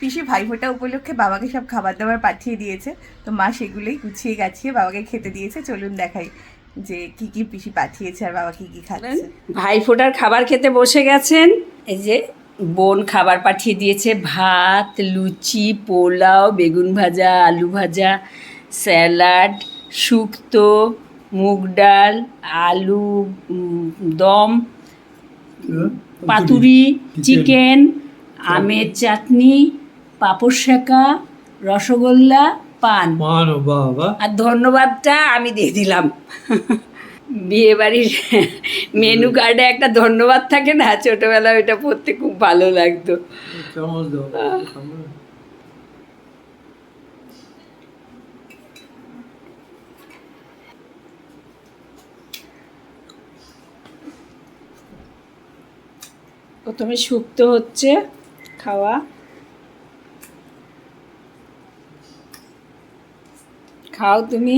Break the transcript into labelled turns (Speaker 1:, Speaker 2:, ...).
Speaker 1: পিসি ভাইফোঁটা উপলক্ষে বাবাকে সব খাবার দাবার পাঠিয়ে দিয়েছে। তো মা সেগুলোই গুছিয়ে গাছিয়ে বাবাকে খেতে দিয়েছে। চলুন দেখাই যে কি কি পিসি পাঠিয়েছে আর বাবা কি কি খাচ্ছে।
Speaker 2: ভাই ফোটার খাবার খেতে বসে গেছেন? এই যে বোন খাবার পাঠিয়ে দিয়েছে ভাত লুচি পোলাও বেগুন ভাজা আলু ভাজা স্যালাড শুক্তো মুগ ডাল আলু দম পাতুরি চিকেন। আমের চাটনি পাঁপড় শেঁকা রসগোল্লা পান।
Speaker 3: বাবা।
Speaker 2: আর ধন্যবাদটা আমি দিয়ে দিলাম। বিয়ে বাড়ির মেনু কার্ডে একটা ধন্যবাদ থাকে না ছোটবেলায় ওইটা পড়তে খুব ভালো লাগতো। প্রথমে শুক্তো হচ্ছে খাওয়া। খাও তুমি